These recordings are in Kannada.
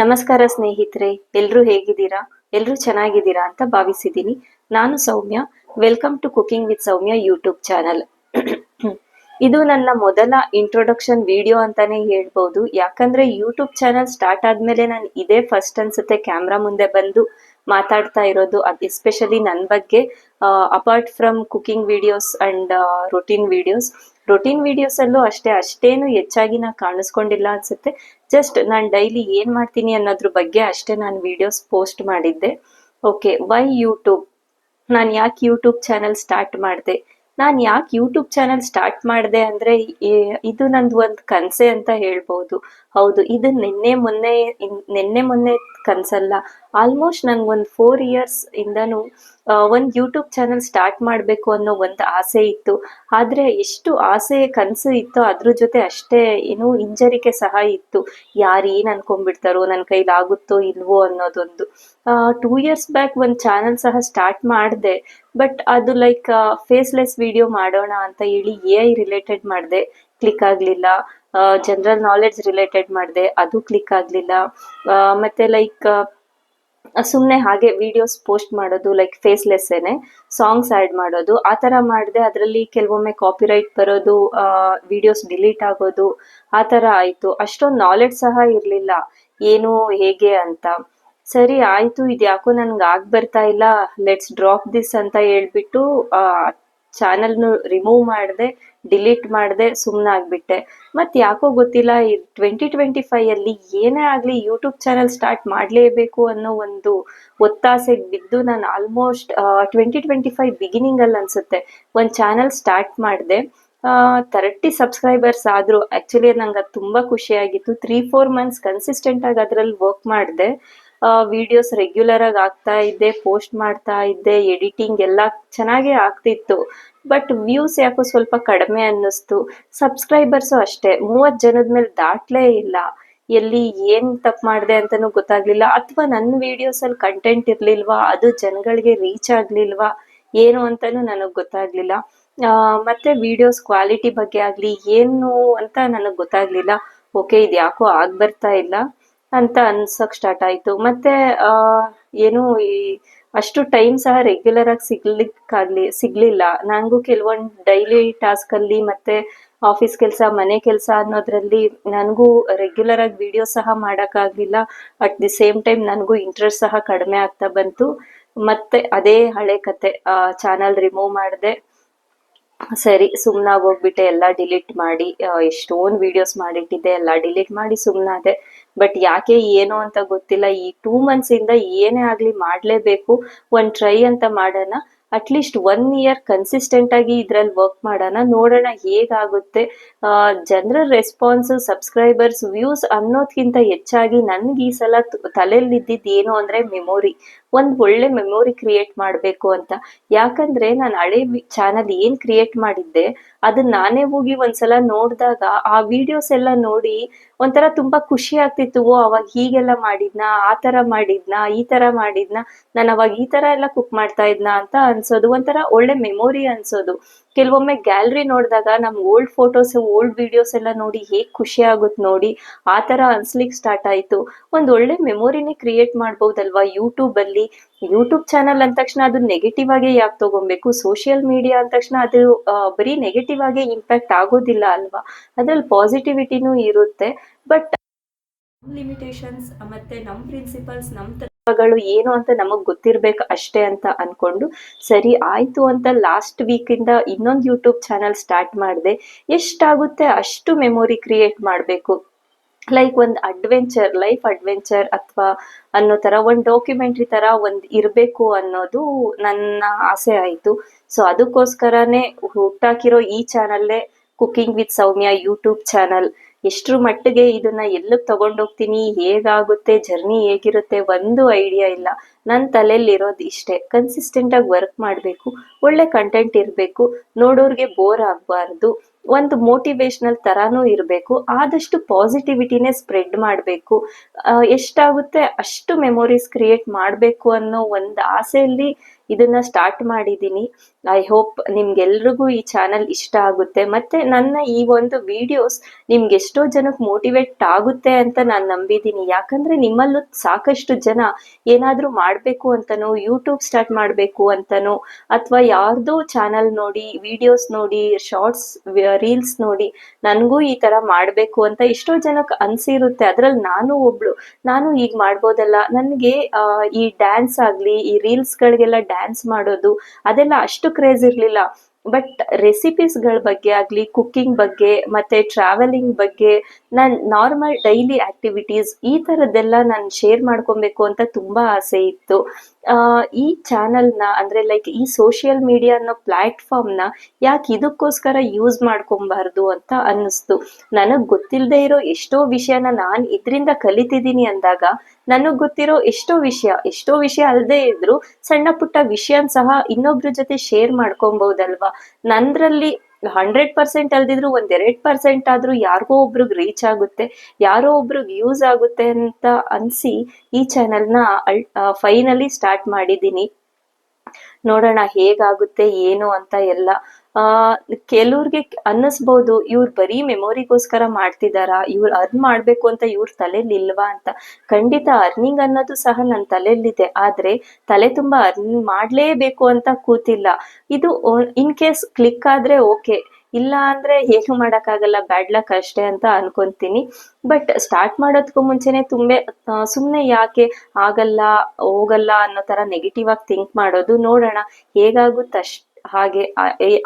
ನಮಸ್ಕಾರ ಸ್ನೇಹಿತರೆ, ಎಲ್ರೂ ಹೇಗಿದ್ದೀರಾ? ಎಲ್ರೂ ಚೆನ್ನಾಗಿದ್ದೀರಾ ಅಂತ ಭಾವಿಸಿದ್ದೀನಿ. ನಾನು Soumya, welcome to cooking with Soumya YouTube channel. ಇದು ನನ್ನ ಮೊದಲ ಇಂಟ್ರೊಡಕ್ಷನ್ ವಿಡಿಯೋ ಅಂತಾನೆ ಹೇಳ್ಬೋದು. ಯಾಕಂದ್ರೆ ಯೂಟ್ಯೂಬ್ ಚಾನಲ್ ಸ್ಟಾರ್ಟ್ ಆದ್ಮೇಲೆ ನಾನು ಇದೇ ಫಸ್ಟ್ ಅನ್ಸುತ್ತೆ ಕ್ಯಾಮ್ರಾ ಮುಂದೆ ಬಂದು ಮಾತಾಡ್ತಾ ಇರೋದು, ಅದು ಎಸ್ಪೆಷಲಿ ನನ್ನ ಬಗ್ಗೆ apart from cooking videos and routine videos routine videos ಅಲ್ಲೂ ಅಷ್ಟೇ, ಅಷ್ಟೇನು ಹೆಚ್ಚಾಗಿ ನಾನು ಕಾಣಿಸ್ಕೊಂಡಿಲ್ಲ ಅನ್ಸುತ್ತೆ. ಜಸ್ಟ್ ನಾನು ಡೈಲಿ ಏನ್ ಮಾಡ್ತೀನಿ ಅನ್ನೋದ್ರ ಬಗ್ಗೆ ಅಷ್ಟೇ ನಾನು ವಿಡಿಯೋಸ್ ಪೋಸ್ಟ್ ಮಾಡಿದ್ದೆ. ಓಕೆ ವೈ ಯೂಟ್ಯೂಬ್ ನಾನು ಯಾಕೆ ಯೂಟ್ಯೂಬ್ ಚಾನಲ್ ಸ್ಟಾರ್ಟ್ ಮಾಡಿದೆ? ನಾನು ಯಾಕೆ ಯೂಟ್ಯೂಬ್ ಚಾನಲ್ ಸ್ಟಾರ್ಟ್ ಮಾಡಿದೆ ಅಂದ್ರೆ ಇದು ನಂದು ಒಂದು ಕನಸೆ ಅಂತ ಹೇಳ್ಬೋದು. ಹೌದು, ಇದು ನಿನ್ನೆ ಮೊನ್ನೆ ನಿನ್ನೆ ಮೊನ್ನೆ ಕನ್ಸಲ್ಲ. ಆಲ್ಮೋಸ್ಟ್ ನನ್ಗೊಂದು ಫೋರ್ ಇಯರ್ಸ್ ಇಂದನು ಒಂದು ಯೂಟ್ಯೂಬ್ ಚಾನಲ್ ಸ್ಟಾರ್ಟ್ ಮಾಡಬೇಕು ಅನ್ನೋ ಒಂದು ಆಸೆ ಇತ್ತು. ಆದ್ರೆ ಎಷ್ಟು ಆಸೆ ಕನಸು ಇತ್ತೋ ಅದ್ರ ಜೊತೆ ಅಷ್ಟೇ ಏನು ಹಿಂಜರಿಕೆ ಸಹ ಇತ್ತು. ಯಾರು ಏನು ಅನ್ಕೊಂಡ್ಬಿಡ್ತಾರೋ ನನ್ನ ಕೈಲಿ ಆಗುತ್ತೋ ಇಲ್ವೋ ಅನ್ನೋದೊಂದು. ಟೂ ಇಯರ್ಸ್ ಬ್ಯಾಕ್ ಒಂದು ಚಾನಲ್ ಸಹ ಸ್ಟಾರ್ಟ್ ಮಾಡಿದೆ. ಬಟ್ ಅದು ಲೈಕ್ ಫೇಸ್ಲೆಸ್ ವಿಡಿಯೋ ಮಾಡೋಣ ಅಂತ ಹೇಳಿ ಎ ಐ ರಿಲೇಟೆಡ್ ಮಾಡಿದೆ. ಕ್ಲಿಕ್ ಆಗಲಿಲ್ಲ. ಜನರಲ್ ನಾಲೆಡ್ಜ್ ರಿಲೇಟೆಡ್ ಮಾಡಿದೆ, ಅದು ಕ್ಲಿಕ್ ಆಗಲಿಲ್ಲ. ಮತ್ತೆ ಲೈಕ್ ಸುಮ್ಮನೆ ಹಾಗೆ ವಿಡಿಯೋಸ್ ಪೋಸ್ಟ್ ಮಾಡೋದು ಲೈಕ್ ಫೇಸ್ಲೆಸ್ಸೇನೆ ಸಾಂಗ್ಸ್ ಆ್ಯಡ್ ಮಾಡೋದು, ಆ ಥರ ಮಾಡಿದೆ. ಅದರಲ್ಲಿ ಕೆಲವೊಮ್ಮೆ ಕಾಪಿರೈಟ್ ಬರೋದು ವಿಡಿಯೋಸ್ ಡಿಲೀಟ್ ಆಗೋದು, ಆ ಥರ ಆಯಿತು. ಅಷ್ಟೊಂದು ನಾಲೆಡ್ಜ್ ಸಹ ಇರಲಿಲ್ಲ. ಏನು, ಹೇಗೆ ಅಂತ. ಸರಿ, ಆಯಿತು. ಇದು ಯಾಕೋ ನನಗೆ ಆಗ್ ಬರ್ತಾ ಇಲ್ಲ. ಲೆಟ್ಸ್ ಡ್ರಾಪ್ ದಿಸ್ ಅಂತ ಹೇಳ್ಬಿಟ್ಟು ಚಾನಲ್ನು ರಿಮೂವ್ ಮಾಡಿದೆ, ಡಿಲೀಟ್ ಮಾಡಿದೆ ಸುಮ್ಮನೆ ಆಗ್ಬಿಟ್ಟೆ. ಮತ್ತೆ ಯಾಕೋ ಗೊತ್ತಿಲ್ಲ, ಈ ಟ್ವೆಂಟಿ ಟ್ವೆಂಟಿ ಅಲ್ಲಿ ಏನೇ ಆಗಲಿ ಯೂಟ್ಯೂಬ್ ಚಾನಲ್ ಸ್ಟಾರ್ಟ್ ಮಾಡಲೇಬೇಕು ಅನ್ನೋ ಒಂದು ಒತ್ತಾಸೆಗೆ ಬಿದ್ದು ನಾನು almost twenty twenty five beginning ಅಲ್ಲಿ ಅನ್ಸುತ್ತೆ. ಒಂದು ಚಾನಲ್ ಸ್ಟಾರ್ಟ್ ಮಾಡಿದೆ. ತರ್ಟಿ ಸಬ್ಸ್ಕ್ರೈಬರ್ಸ್ ಆದರೂ ಆ್ಯಕ್ಚುಲಿ ನಂಗೆ ಅದು ತುಂಬ ಖುಷಿಯಾಗಿತ್ತು. ತ್ರೀ ಫೋರ್ ಮಂತ್ಸ್ ಕನ್ಸಿಸ್ಟೆಂಟ್ ಅದರಲ್ಲಿ ಅದ್ರಲ್ಲಿ ವರ್ಕ್ ಮಾಡಿದೆ. ವಿಡಿಯೋಸ್ ರೆಗ್ಯುಲರ್ ಆಗಿ ಆಗ್ತಾ ಇದ್ದೆ ಪೋಸ್ಟ್ ಮಾಡ್ತಾ ಇದ್ದೆ ಎಡಿಟಿಂಗ್ ಎಲ್ಲ ಚೆನ್ನಾಗೇ ಆಗ್ತಿತ್ತು. ಬಟ್ ವ್ಯೂಸ್ ಯಾಕೋ ಸ್ವಲ್ಪ ಕಡಿಮೆ ಅನ್ನಿಸ್ತು. ಸಬ್ಸ್ಕ್ರೈಬರ್ಸು ಅಷ್ಟೇ. ಮೂವತ್ತು ಜನದ ಮೇಲೆ ದಾಟಲೇ ಇಲ್ಲ. ಎಲ್ಲಿ ಏನ್ ತಪ್ಪು ಮಾಡಿದೆ ಅಂತಾನೂ ಗೊತ್ತಾಗ್ಲಿಲ್ಲ. ಅಥವಾ ನನ್ನ ಅಲ್ಲಿ ಕಂಟೆಂಟ್ ಇರ್ಲಿಲ್ವಾ? ಅದು ಜನಗಳಿಗೆ ರೀಚ್ ಆಗ್ಲಿಲ್ವಾ? ಏನು ಅಂತಾನೂ ನನಗೆ ಗೊತ್ತಾಗ್ಲಿಲ್ಲ. ಮತ್ತೆ ವಿಡಿಯೋಸ್ ಕ್ವಾಲಿಟಿ ಬಗ್ಗೆ ಆಗ್ಲಿ, ಏನು ಅಂತ ನನಗೆ ಗೊತ್ತಾಗ್ಲಿಲ್ಲ. ಓಕೆ ಇದು ಯಾಕೋ ಆಗ್ ಬರ್ತಾ ಇಲ್ಲ. ಅಂತ ಅನ್ಸಕ್ ಸ್ಟಾರ್ಟ್ ಆಯ್ತು. ಮತ್ತೆ ಏನು ಈ, ಅಷ್ಟು ಟೈಮ್ ಸಹ ರೆಗ್ಯುಲರ್ ಆಗಿ ಸಿಗ್ಲಿಕ್ಕಾಗ್ಲಿ, ಸಿಗ್ಲಿಲ್ಲ. ನನಗೂ ಕೆಲವೊಂದು ಡೈಲಿ ಟಾಸ್ಕ್ ಅಲ್ಲಿ ಮತ್ತೆ ಆಫೀಸ್ ಕೆಲಸ, ಮನೆ ಕೆಲಸ ಅನ್ನೋದ್ರಲ್ಲಿ ನನಗೂ ರೆಗ್ಯುಲರ್ ಆಗಿ ವಿಡಿಯೋ ಸಹ ಮಾಡೋಕ್ಕಾಗಲಿಲ್ಲ. ಅಟ್ ದಿ ಸೇಮ್ ಟೈಮ್ ನನಗೂ ಇಂಟ್ರೆಸ್ಟ್ ಸಹ ಕಡಿಮೆ ಆಗ್ತಾ ಬಂತು. ಮತ್ತೆ ಅದೇ ಹಳೆ ಕತೆ ಚಾನಲ್ ರಿಮೂವ್ ಮಾಡಿದೆ. ಸರಿ, ಸುಮ್ನಾಗ್ ಹೋಗ್ಬಿಟ್ಟೆ, ಎಲ್ಲ ಡಿಲೀಟ್ ಮಾಡಿ ಎಷ್ಟೊಂದು ವಿಡಿಯೋಸ್ ಮಾಡಿಟ್ಟಿದ್ದೆ, ಎಲ್ಲ ಡಿಲೀಟ್ ಮಾಡಿ ಸುಮ್ನಾದೆ. ಬಟ್ ಯಾಕೆ ಏನು ಅಂತ ಗೊತ್ತಿಲ್ಲ. ಈ ಟೂ ಮಂತ್ಸ್ ಇಂದ ಏನೇ ಆಗ್ಲಿ ಮಾಡ್ಲೇಬೇಕು. ಒಂದ್ ಟ್ರೈ ಅಂತ ಮಾಡೋಣ. ಅಟ್ಲೀಸ್ಟ್ ಒನ್ ಇಯರ್ ಕನ್ಸಿಸ್ಟೆಂಟ್ ಆಗಿ ಇದ್ರಲ್ಲಿ ವರ್ಕ್ ಮಾಡೋಣ. ನೋಡೋಣ ಹೇಗಾಗುತ್ತೆ. ಜನರ ರೆಸ್ಪಾನ್ಸ್ ಸಬ್ಸ್ಕ್ರೈಬರ್ಸ್ ವ್ಯೂಸ್ ಅನ್ನೋದ್ಕಿಂತ ಹೆಚ್ಚಾಗಿ ನನ್ಗೆ ಈ ಸಲ ತಲೆಯಲ್ಲಿ ಇದ್ದಿದ್ದು ಏನು ಅಂದ್ರೆ ಮೆಮೊರಿ ಒಂದ್ ಒಳ್ಳೆ ಮೆಮೊರಿ ಕ್ರಿಯೇಟ್ ಮಾಡಬೇಕು ಅಂತ. ಯಾಕಂದ್ರೆ ನಾನು ಹಳೆ ಚಾನಲ್ ಏನ್ ಕ್ರಿಯೇಟ್ ಮಾಡಿದ್ದೆ ಅದನ್ನ ನಾನೇ ಹೋಗಿ ಒಂದ್ಸಲ ನೋಡಿದಾಗ ಆ ವಿಡಿಯೋಸ್ ಎಲ್ಲ ನೋಡಿ ಒಂಥರ ತುಂಬಾ ಖುಷಿ ಆಗ್ತಿತ್ತು, ಓ, ಅವಾಗ ಹೀಗೆಲ್ಲ ಮಾಡಿದ್ನ, ಆ ತರ ಮಾಡಿದ್ನ, ಈ ತರ ಮಾಡಿದ್ನ, ನಾನು ಅವಾಗ ಈ ತರ ಎಲ್ಲ ಕುಕ್ ಮಾಡ್ತಾ ಇದ್ನ ಅಂತ ಅನ್ಸೋದು, ಒಂಥರ ಒಳ್ಳೆ ಮೆಮೊರಿ ಅನ್ಸೋದು. ಕೆಲವೊಮ್ಮೆ ಗ್ಯಾಲರಿ ನೋಡಿದಾಗ ನಮ್ ಓಲ್ಡ್ ಫೋಟೋಸ್ ಓಲ್ಡ್ ವಿಡಿಯೋಸ್ ಎಲ್ಲ ನೋಡಿ ಹೇಗ್ ಖುಷಿ ಆಗುತ್ತೆ ನೋಡಿ, ಆ ತರ ಅನ್ಸ್ಲಿಕ್ ಸ್ಟಾರ್ಟ್ ಆಯ್ತು. ಒಂದ್ ಒಳ್ಳೆ ಮೆಮೊರಿನೇ ಕ್ರಿಯೇಟ್ ಮಾಡ್ಬೋದಲ್ವಾ ಯೂಟ್ಯೂಬ್ ಅಲ್ಲಿ? ಯೂಟ್ಯೂಬ್ ಚಾನಲ್ ಅಂದ ತಕ್ಷಣ ಅದು ನೆಗೆಟಿವ್ ಆಗೇ ಯಾಕೆ ತಗೊಬೇಕು? ಸೋಷಿಯಲ್ ಮೀಡಿಯಾ ಅಂದ ತಕ್ಷಣ ಅದು ಬರೀ ನೆಗೆಟಿವ್ ಆಗೇ ಇಂಪ್ಯಾಕ್ಟ್ ಆಗೋದಿಲ್ಲ ಅಲ್ವಾ? ಅದ್ರಲ್ಲಿ ಪಾಸಿಟಿವಿಟಿನೂ ಇರುತ್ತೆ. ಬಟ್ ಲಿಮಿಟೇಷನ್ಸ್ ಮತ್ತೆ ನಮ್ ಪ್ರಿನ್ಸಿಪಲ್ಸ್ ನಮ್ ತತ್ವಗಳು ಏನು ಅಂತ ನಮಗ್ ಗೊತ್ತಿರ್ಬೇಕು ಅಷ್ಟೇ ಅಂತ ಅನ್ಕೊಂಡು, ಸರಿ ಆಯ್ತು ಅಂತ ಲಾಸ್ಟ್ ಇಂದ ಇನ್ನೊಂದು ಯೂಟ್ಯೂಬ್ ಚಾನಲ್ ಸ್ಟಾರ್ಟ್ ಮಾಡಿದೆ, ಎಷ್ಟಾಗುತ್ತೆ ಅಷ್ಟು ಮೆಮೊರಿ ಕ್ರಿಯೇಟ್ ಮಾಡಬೇಕು? ಲೈಕ್ ಒಂದು ಅಡ್ವೆಂಚರ್ ಲೈಫ್ ಅಡ್ವೆಂಚರ್ ಅಥವಾ ಅನ್ನೋ ತರ, ಒಂದು ಡಾಕ್ಯುಮೆಂಟ್ರಿ ತರ ಒಂದು ಇರಬೇಕು ಅನ್ನೋದು ನನ್ನ ಆಸೆ ಆಯ್ತು. ಸೊ ಅದಕ್ಕೋಸ್ಕರನೇ ಹುಟ್ಟಾಕಿರೋ ಈ ಚಾನಲ್ಲೇ cooking with Soumya YouTube channel ಎಷ್ಟ್ರ ಮಟ್ಟಿಗೆ ಇದನ್ನ ಎಲ್ಲಿಗೆ ತಗೊಂಡೋಗ್ತೀನಿ, ಹೇಗಾಗುತ್ತೆ ಜರ್ನಿ ಹೇಗಿರುತ್ತೆ ಒಂದು ಐಡಿಯಾ ಇಲ್ಲ. ನನ್ನ ತಲೆಯಲ್ಲಿ ಇರೋದು ಇಷ್ಟೇ. ಕನ್ಸಿಸ್ಟೆಂಟ್ ಆಗಿ ವರ್ಕ್ ಮಾಡಬೇಕು, ಒಳ್ಳೆ ಕಂಟೆಂಟ್ ಇರಬೇಕು. ನೋಡೋರ್ಗೆ ಬೋರ್ ಆಗಬಾರ್ದು. ಒಂದು ಮೋಟಿವೇಶ್ನಲ್ ತರಾನೂ ಇರಬೇಕು, ಆದಷ್ಟು ಪಾಸಿಟಿವಿಟಿನೇ ಸ್ಪ್ರೆಡ್ ಮಾಡಬೇಕು. ಎಷ್ಟಾಗುತ್ತೆ, ಅಷ್ಟು ಮೆಮೊರೀಸ್ ಕ್ರಿಯೇಟ್ ಮಾಡಬೇಕು ಅನ್ನೋ ಒಂದು ಆಸೆಯಲ್ಲಿ ಇದನ್ನ ಸ್ಟಾರ್ಟ್ ಮಾಡಿದ್ದೀನಿ ಐ ಹೋಪ್ ನಿಮ್ಗೆಲ್ರಿಗೂ ಈ ಚಾನಲ್ ಇಷ್ಟ ಆಗುತ್ತೆ. ಮತ್ತೆ ನನ್ನ ಈ ಒಂದು ವಿಡಿಯೋಸ್ ನಿಮ್ಗೆ ಎಷ್ಟೋ ಜನಕ್ಕೆ ಮೋಟಿವೇಟ್ ಆಗುತ್ತೆ ಅಂತ ನಾನು ನಂಬಿದ್ದೀನಿ ಯಾಕಂದ್ರೆ ನಿಮ್ಮಲ್ಲೂ ಸಾಕಷ್ಟು ಜನ ಏನಾದ್ರೂ ಮಾಡ್ಬೇಕು ಅಂತನೋ ಯೂಟ್ಯೂಬ್ ಸ್ಟಾರ್ಟ್ ಮಾಡ್ಬೇಕು ಅಂತನೋ, ಅಥವಾ ಯಾರ್ದೋ ಚಾನಲ್ ನೋಡಿ ವಿಡಿಯೋಸ್ ನೋಡಿ ಶಾರ್ಟ್ಸ್ ರೀಲ್ಸ್ ನೋಡಿ ನನಗೂ ಈ ತರ ಮಾಡ್ಬೇಕು ಅಂತ ಎಷ್ಟೋ ಜನಕ್ಕೆ ಅನ್ಸಿರುತ್ತೆ. ಅದ್ರಲ್ಲಿ ನಾನು ಒಬ್ಳು, ನಾನು ಈಗ ಮಾಡ್ಬೋದಲ್ಲ. ನನಗೆ ಈ ಡ್ಯಾನ್ಸ್ ಆಗ್ಲಿ, ಈ ರೀಲ್ಸ್ ಗಳಿಗೆಲ್ಲ ಡ್ಯಾನ್ಸ್ ಮಾಡೋದು, ಅದೆಲ್ಲ ಅಷ್ಟು ಕ್ರೇಜ್ ಇರ್ಲಿಲ್ಲ. ಬಟ್ ರೆಸಿಪೀಸ್ಗಳ ಬಗ್ಗೆ ಆಗಲಿ ಕುಕ್ಕಿಂಗ್ ಬಗ್ಗೆ ಮತ್ತೆ ಟ್ರಾವೆಲಿಂಗ್ ಬಗ್ಗೆ ನಾನು ನಾರ್ಮಲ್ ಡೈಲಿ ಆಕ್ಟಿವಿಟೀಸ್ ಈ ಥರದ್ದೆಲ್ಲ ನಾನು ಶೇರ್ ಮಾಡ್ಕೊಬೇಕು ಅಂತ ತುಂಬಾ ಆಸೆ ಇತ್ತು. ಈ ಚಾನಲ್ನ ಅಂದ್ರೆ ಲೈಕ್ ಈ ಸೋಷಿಯಲ್ ಮೀಡಿಯಾ ಅನ್ನೋ ಪ್ಲಾಟ್ಫಾರ್ಮ್ನ ಯಾಕೆ ಇದಕ್ಕೋಸ್ಕರ ಯೂಸ್ ಮಾಡ್ಕೊಬಾರ್ದು ಅಂತ ಅನ್ನಿಸ್ತು. ನನಗ್ ಗೊತ್ತಿಲ್ಲದೆ ಇರೋ ಎಷ್ಟೋ ವಿಷಯನ ನಾನು ಇದರಿಂದ ಕಲಿತಿದ್ದೀನಿ ಅಂದಾಗ ನನಗೆ ಗೊತ್ತಿರೋ ಎಷ್ಟೋ ವಿಷಯ ಎಷ್ಟೋ ವಿಷಯ ಅಲ್ಲದೆ ಇದ್ರು ಸಣ್ಣ ಪುಟ್ಟ ವಿಷಯನ್ ಸಹ ಇನ್ನೊಬ್ರ ಜೊತೆ ಶೇರ್ ಮಾಡ್ಕೊಬಹುದಲ್ವಾ ನಂದ್ರಲ್ಲಿ ಹಂಡ್ರೆಡ್ ಪರ್ಸೆಂಟ್ ಅಲ್ದಿದ್ರು, ಒಂದ್ ಎರಡ್ ಪರ್ಸೆಂಟ್ ಆದ್ರೂ ಯಾರಿಗೋ ಒಬ್ರಿಗೆ ರೀಚ್ ಆಗುತ್ತೆ. ಯಾರೋ ಒಬ್ರಿಗೆ ಯೂಸ್ ಆಗುತ್ತೆ ಅಂತ ಅನ್ಸಿ ಈ ಚಾನೆಲ್ನ ಫೈನಲಿ ಸ್ಟಾರ್ಟ್ ಮಾಡಿದ್ದೀನಿ. ನೋಡೋಣ ಹೇಗಾಗುತ್ತೆ, ಏನು ಅಂತ ಎಲ್ಲ. ಆ, ಕೆಲವ್ರಿಗೆ ಅನ್ನಿಸ್ಬೋದು, ಇವ್ರು ಬರೀ ಮೆಮೊರಿಗೋಸ್ಕರ ಮಾಡ್ತಿದಾರಾ, ಇವ್ರು ಅರ್ನ್ ಮಾಡ್ಬೇಕು ಅಂತ ಇವ್ರ ತಲೆಯಲ್ಲಿ ಇಲ್ವಾ ಅಂತ. ಖಂಡಿತ ಅರ್ನಿಂಗ್ ಅನ್ನೋದು ಸಹ ನನ್ನ ತಲೆಯಲ್ಲಿದೆ ಆದ್ರೆ ತಲೆ ತುಂಬಾ ಅರ್ನ್ ಮಾಡ್ಲೇಬೇಕು ಅಂತ ಕೂತಿಲ್ಲ. ಇದು ಇನ್ ಕೇಸ್ ಕ್ಲಿಕ್ ಆದ್ರೆ ಓಕೆ ಇಲ್ಲ ಅಂದ್ರೆ ಏನು ಮಾಡಕ್ಕಾಗಲ್ಲ, ಬ್ಯಾಡ್ ಲಕ್ ಅಷ್ಟೇ ಅಂತ ಅನ್ಕೊಂತೀನಿ. ಬಟ್ ಸ್ಟಾರ್ಟ್ ಮಾಡೋದಕ್ಕೂ ಮುಂಚೆನೆ ತುಂಬೆ ಸುಮ್ಮನೆ ಯಾಕೆ ಆಗಲ್ಲ, ಹೋಗಲ್ಲ ಅನ್ನೋ ತರ ನೆಗೆಟಿವ್ ಆಗಿ ಥಿಂಕ್ ಮಾಡೋದು ನೋಡೋಣ ಹೇಗಾಗುತ್ತೆ ಅಷ್ಟ್ ಹಾಗೆ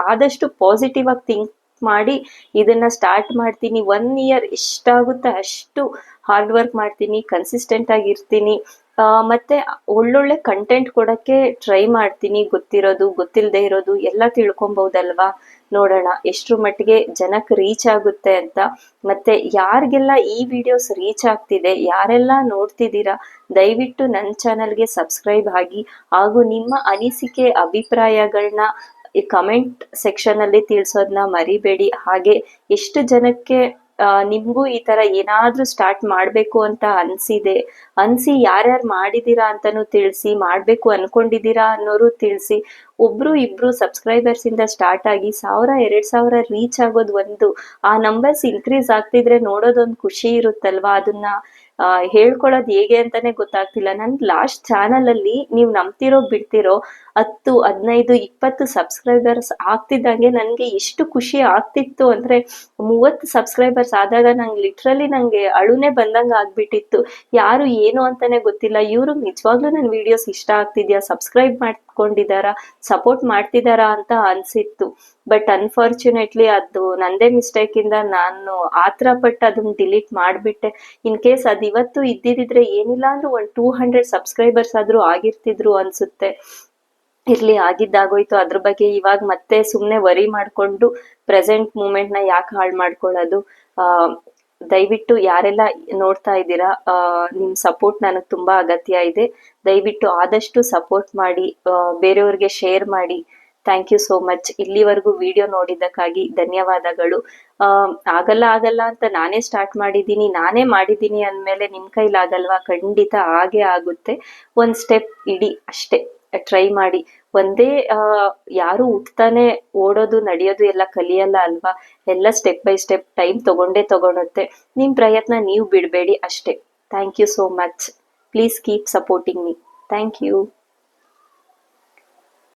ಆದಷ್ಟು ಪಾಸಿಟಿವ್ ಆಗಿ ಥಿಂಕ್ ಮಾಡಿ ಇದನ್ನ ಸ್ಟಾರ್ಟ್ ಮಾಡ್ತೀನಿ. ಒನ್ ಇಯರ್ ಎಷ್ಟಾಗುತ್ತೆ ಅಷ್ಟು ಹಾರ್ಡ್ ವರ್ಕ್ ಮಾಡ್ತೀನಿ ಕನ್ಸಿಸ್ಟೆಂಟ್ ಆಗಿರ್ತೀನಿ ಮತ್ತೆ ಒಳ್ಳೊಳ್ಳೆ ಕಂಟೆಂಟ್ ಕೊಡಕ್ಕೆ ಟ್ರೈ ಮಾಡ್ತೀನಿ. ಗೊತ್ತಿರೋದು ಗೊತ್ತಿಲ್ಲದೆ ಇರೋದು ಎಲ್ಲ ತಿಳ್ಕೊಬಹುದಲ್ವಾ ನೋಡೋಣ. ಎಷ್ಟು ಮಟ್ಟಿಗೆ ಜನಕ್ಕೆ ರೀಚ್ ಆಗುತ್ತೆ ಅಂತ. ಮತ್ತೆ ಯಾರಿಗೆಲ್ಲ ಈ ವಿಡಿಯೋಸ್ ರೀಚ್ ಆಗ್ತಿದೆ ಯಾರೆಲ್ಲ ನೋಡ್ತಿದ್ದೀರಾ ದಯವಿಟ್ಟು ನನ್ನ ಚಾನಲ್ಗೆ ಸಬ್ಸ್ಕ್ರೈಬ್ ಆಗಿ. ಹಾಗೂ ನಿಮ್ಮ ಅನಿಸಿಕೆ ಅಭಿಪ್ರಾಯಗಳನ್ನ ಈ ಕಮೆಂಟ್ ಸೆಕ್ಷನ್ ಅಲ್ಲಿ ತಿಳಿಸೋದನ್ನ ಮರಿಬೇಡಿ. ಹಾಗೆ ಎಷ್ಟು ಜನಕ್ಕೆ ಆ, ನಿಮ್ಗೂ ಈ ತರ ಏನಾದ್ರೂ ಸ್ಟಾರ್ಟ್ ಮಾಡ್ಬೇಕು ಅಂತ ಅನ್ಸಿದೆ. ಅನ್ಸಿ ಯಾರ್ಯಾರು ಮಾಡಿದೀರಾ ಅಂತಾನು ತಿಳಿಸಿ, ಮಾಡ್ಬೇಕು ಅನ್ಕೊಂಡಿದೀರಾ ಅನ್ನೋರು ತಿಳಿಸಿ ಒಬ್ರು ಇಬ್ರು ಸಬ್ಸ್ಕ್ರೈಬರ್ಸ್ ಇಂದ ಸ್ಟಾರ್ಟ್ ಆಗಿ ಸಾವಿರ, ಎರಡ್ ಸಾವಿರ ರೀಚ್ ಆಗೋದು ಒಂದು, ಆ ನಂಬರ್ಸ್ ಇನ್ಕ್ರೀಸ್ ಆಗ್ತಿದ್ರೆ ನೋಡೋದೊಂದು ಖುಷಿ ಇರುತ್ತಲ್ವಾ? ಅದನ್ನ ಹೇಳ್ಕೊಳ್ಳೋದು ಹೇಗೆ ಅಂತಾನೆ ಗೊತ್ತಾಗ್ತಿಲ್ಲ. ನನ್ ಲಾಸ್ಟ್ ಚಾನಲ್ ಅಲ್ಲಿ ನೀವು ನಂಬ್ತಿರೋ, ಬಿಡ್ತಿರೋ ಹತ್ತು, ಹದಿನೈದು, ಇಪ್ಪತ್ತು ಸಬ್ಸ್ಕ್ರೈಬರ್ಸ್ ಆಗ್ತಿದ್ದಂಗೆ ನನ್ಗೆ ಎಷ್ಟು ಖುಷಿ ಆಗ್ತಿತ್ತು ಅಂದ್ರೆ ಮೂವತ್ತು ಸಬ್ಸ್ಕ್ರೈಬರ್ಸ್ ಆದಾಗ ನಂಗೆ ಲಿಟ್ರಲಿ ನಂಗೆ ಅಳುನೆ ಬಂದಂಗ ಆಗ್ಬಿಟ್ಟಿತ್ತು. ಯಾರು ಏನು ಅಂತಾನೆ ಗೊತ್ತಿಲ್ಲ. ಇವರು ನಿಜವಾಗ್ಲೂ ನನ್ನ ವಿಡಿಯೋಸ್ ಇಷ್ಟ ಆಗ್ತಿದ್ಯಾ? ಸಬ್ಸ್ಕ್ರೈಬ್ ಮಾಡ್ಕೊಂಡಿದಾರಾ ಸಪೋರ್ಟ್ ಮಾಡ್ತಿದಾರಾ ಅಂತ ಅನ್ಸಿತ್ತು. ಬಟ್ ಅನ್ಫಾರ್ಚುನೇಟ್ಲಿ ಅದು ನಂದೇ ಮಿಸ್ಟೇಕ್ ಇಂದ ನಾನು ಆತರ ಪಟ್ಟು ಅದನ್ನ ಡಿಲೀಟ್ ಮಾಡ್ಬಿಟ್ಟೆ. ಇನ್ ಕೇಸ್ ಅದ್ ಇವತ್ತು ಇದ್ದಿದ್ರೆ ಏನಿಲ್ಲ ಅಂದ್ರೆ ಒಂದ್ ಟೂ ಹಂಡ್ರೆಡ್ ಸಬ್ಸ್ಕ್ರೈಬರ್ಸ್ ಆದ್ರೂ ಆಗಿರ್ತಿದ್ರು ಅನ್ಸುತ್ತೆ. ಇರ್ಲಿ, ಆಗಿದ್ದಾಗೋಯ್ತು. ಅದ್ರ ಬಗ್ಗೆ ಇವಾಗ ಮತ್ತೆ ಸುಮ್ನೆ ವರಿ ಮಾಡ್ಕೊಂಡು ಪ್ರೆಸೆಂಟ್ ಮೂಮೆಂಟ್ನ ಯಾಕೆ ಹಾಳು ಮಾಡ್ಕೊಳ್ಳೋದು? ದಯವಿಟ್ಟು ಯಾರೆಲ್ಲ ನೋಡ್ತಾ ಇದ್ದೀರಾ ನಿಮ್ಮ ನಿಮ್ ಸಪೋರ್ಟ್ ನನಗೆ ತುಂಬಾ ಅಗತ್ಯ ಇದೆ. ದಯವಿಟ್ಟು ಆದಷ್ಟು ಸಪೋರ್ಟ್ ಮಾಡಿ ಬೇರೆಯವ್ರಿಗೆ ಶೇರ್ ಮಾಡಿ. ಥ್ಯಾಂಕ್ ಯು ಸೋ ಮಚ್ ಇಲ್ಲಿವರೆಗೂ ವಿಡಿಯೋ ನೋಡಿದ್ದಕ್ಕಾಗಿ ಧನ್ಯವಾದಗಳು. ಆಗಲ್ಲ ಆಗಲ್ಲ ಅಂತ ನಾನೇ ಸ್ಟಾರ್ಟ್ ಮಾಡಿದ್ದೀನಿ, ನಾನೇ ಮಾಡಿದ್ದೀನಿ ಅಂದಮೇಲೆ ನಿಮ್ಮ ಕೈಲಾಗಲ್ವಾ? ಖಂಡಿತ ಹಾಗೆ ಆಗುತ್ತೆ. ಒಂದು ಸ್ಟೆಪ್ ಇಡಿ ಅಷ್ಟೇ. ಟ್ರೈ ಮಾಡಿ. ಒಂದೇ ಯಾರು ಹುಟ್ತಾನೆ ಓಡೋದು, ನಡೆಯೋದು ಎಲ್ಲ ಕಲಿಯಲ್ಲ ಅಲ್ವಾ? ಎಲ್ಲ ಸ್ಟೆಪ್ ಬೈ ಸ್ಟೆಪ್ ಟೈಮ್ ತಗೊಂಡೇ ತಗೊಳುತ್ತೆ. ನಿಮ್ ಪ್ರಯತ್ನ ನೀವು ಬಿಡಬೇಡಿ ಅಷ್ಟೇ. Thank you so much please keep supporting me thank you